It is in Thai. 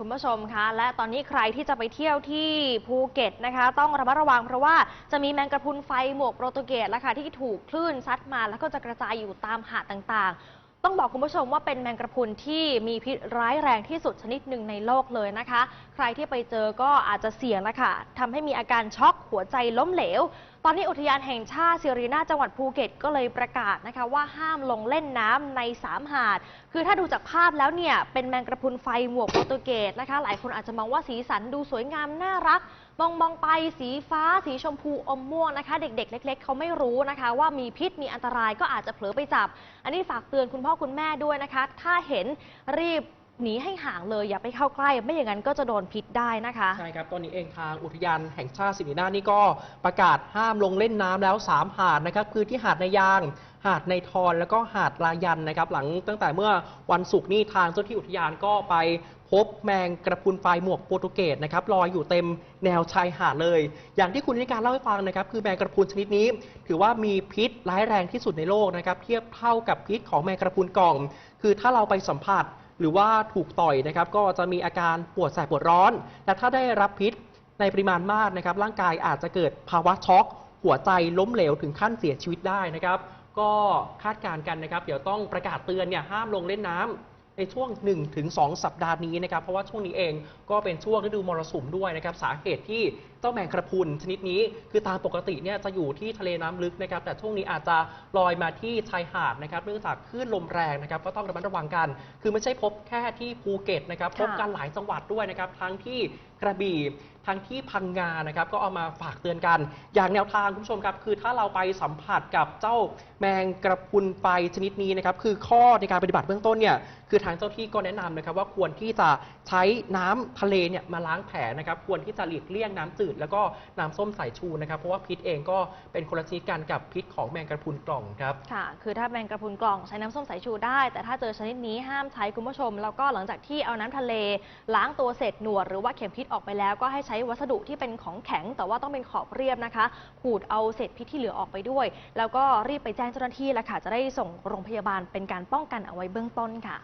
คุณผู้ชมคะ และตอนนี้ใครที่จะไปเที่ยวที่ภูเก็ตนะคะ ต้องระมัดระวังเพราะว่าจะมีแมงกระพุนไฟหมวกโปรตุเกสแล้วค่ะที่ถูกคลื่นซัดมา แล้วก็จะกระจายอยู่ตามหาดต่างๆ ต้องบอกคุณผู้ชมว่าเป็นแมงกระพุนที่มีพิษร้ายแรงที่สุดชนิดหนึ่งในโลกเลยนะคะ ใครที่ไปเจอก็อาจจะเสี่ยงนะคะทำให้มีอาการช็อกหัวใจล้มเหลวตอนนี้อุทยานแห่งชาติสิรินาจังหวัดภูเก็ตก็เลยประกาศนะคะว่าห้ามลงเล่นน้ำในสามหาด คือถ้าดูจากภาพแล้วเนี่ยเป็นแมงกระพุนไฟหมวกโปรตุเกสนะคะ หลายคนอาจจะมองว่าสีสันดูสวยงามน่ารัก มองมองไปสีฟ้า สีชมพูอมม่วงนะคะ เด็ก ๆ เล็ก ๆเขาไม่รู้นะคะ ว่ามีพิษมีอันตรายก็อาจจะเผลอไปจับ อันนี้ฝากเตือนคุณพ่อคุณแม่ด้วยนะคะ ถ้าเห็นรีบ หนีให้ห่างเลยอย่าไปเข้าใกล้ ไม่อย่างนั้นก็จะโดนพิษได้นะคะ ใช่ครับ ตอนนี้เองทางอุทยานแห่งชาติสิรินาถนี่ก็ประกาศห้ามลงเล่นน้ำแล้ว 3 หาดนะครับ คือที่หาดในยาง หาดในทอนแล้วก็หาดลายันนะครับ หลังตั้งแต่เมื่อวันศุกร์นี่ทางเจ้าที่อุทยานก็ไปพบแมงกระพุนไฟหมวกโปรตุเกสนะครับลอยอยู่เต็มแนวชายหาดเลย อย่างที่คุณนิการเล่าให้ฟังนะครับ คือแมงกระพุนชนิดนี้ ถือว่ามีพิษร้ายแรงที่สุดในโลกนะครับ เทียบเท่ากับพิษของแมงกระพุนกล่อง คือถ้าเราไปสัมผัส หรือว่าถูกต่อยนะครับก็จะมีอาการปวดแสบปวดร้อน และถ้าได้รับพิษในปริมาณมากนะครับร่างกายอาจจะเกิดภาวะช็อก หัวใจล้มเหลวถึงขั้นเสียชีวิตได้นะครับ ก็คาดการณ์กันนะครับ เดี๋ยวต้องประกาศเตือนเนี่ยห้ามลงเล่นน้ำ ในช่วง 1-2 สัปดาห์นี้นะครับ เพราะว่าช่วงนี้เองก็เป็นช่วงฤดูมรสุมด้วยนะครับ สาเหตุที่เจ้าแมงกระพรุนชนิดนี้ คือตามปกติเนี่ยจะอยู่ที่ทะเลน้ำลึกนะครับ แต่ช่วงนี้อาจจะลอยมาที่ชายหาดนะครับ เนื่องจากคลื่นลมแรงนะครับ ก็ต้องระมัดระวังกัน คือไม่ใช่พบแค่ที่ภูเก็ตนะครับ พบกันหลายจังหวัดด้วยนะครับ ทั้งที่กระบี่ทั้งที่พังงานะครับก็เอามาฝากเตือนกัน อย่างแนวทางคุณผู้ชมครับ คือถ้าเราไปสัมผัสกับเจ้าแมงกระพุนไฟชนิดนี้นะครับคือข้อในการปฏิบัติเบื้องต้นเนี่ยคือทางเจ้าที่ก็แนะนำนะครับว่าควรที่จะใช้น้ำทะเลเนี่ยมาล้างแผลนะครับควรที่จะหลีกเลี่ยงน้ำจืด แล้วก็น้ำส้มสายชูนะครับเพราะว่าพิษเองก็เป็นคนละชนิดกันกับพิษของแมงกระพุนกล่องครับค่ะคือถ้าแมงกระพุนกล่องใช้น้ำส้มสายชูได้ แต่ถ้าเจอชนิดนี้ห้ามใช้คุณผู้ชม แล้วก็หลังจากที่เอาน้ำทะเล ล้างตัวเสร็จหนวดหรือว่าเข็มพิษออกไปแล้วก็ให้ใช้วัสดุที่เป็นของแข็ง แต่ว่าต้องเป็นขอบเรียบนะคะ ขูดเอาเศษพิษที่เหลือออกไปด้วย แล้วก็รีบไปแจ้งเจ้าหน้าที่แล้วค่ะจะได้ส่งโรงพยาบาลเป็นการป้องกันเอาไว้เบื้องต้นค่ะ